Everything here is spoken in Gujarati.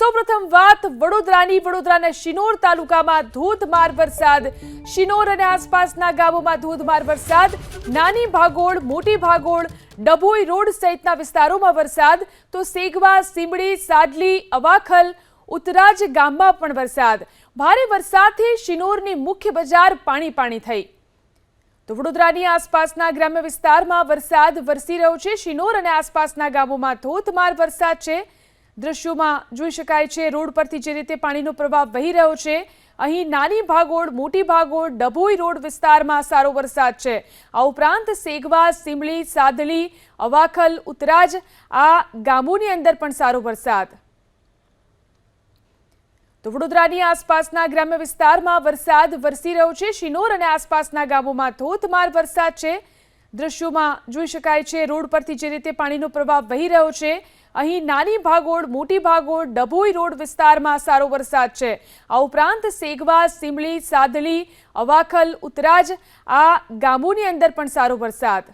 સૌપ્રથમ વાત વડોદરાની. વડોદરાના શિનોર તાલુકામાં ધોધમાર વરસાદ. શિનોર અને આસપાસના ગામોમાં ધોધમાર વરસાદ. નાની ભાગોળ, મોટી ભાગોળ, ડભોઈ રોડ સહિતના વિસ્તારોમાં વરસાદ. તો સેગવા, સીમડી, સાડલી, અવાખલ, ઉતરાજ ગામમાં પણ વરસાદ. ભારે વરસાદથી શિનોરની મુખ્ય બજાર પાણી પાણી થઈ. તો વડોદરાની આસપાસના ગ્રામ્ય વિસ્તારમાં વરસાદ વરસી રહ્યો છે. શિનોર અને આસપાસના ગામોમાં ધોધમાર વરસાદ છે. દ્રશ્યોમાં જોઈ શકાય છે, રોડ પરથી જે રીતે પાણીનો પ્રવાહ વહી રહ્યો છે, અહીં નાની ભાગોળ, મોટી ભાગોળ, ડભોઈ રોડ વિસ્તારમાં સારો વરસાદ છે. આ ઉપરાંત સેગવા સિમલી સાદલી, અવાખલ, ઉતરાજ, આ ગામોની અંદર પણ સારો વરસાદ. તો વડોદરાની આસપાસના ગ્રામ્ય વિસ્તારમાં વરસાદ વરસી રહ્યો છે. શિનોર અને આસપાસના ગામોમાં ધોધમાર વરસાદ છે. દ્રશ્યોમાં જોઈ શકાય છે, રોડ પરથી જે રીતે પાણીનો પ્રવાહ વહી રહ્યો છે અહીં નાની ભાગોળ, મોટી ભાગોળ, ડભોઈ રોડ વિસ્તારમાં સારો વરસાદ છે. આ ઉપરાંત સેગવા સિમલી સાદલી, અવાખલ, ઉતરાજ આ ગામોની અંદર પણ સારો વરસાદ.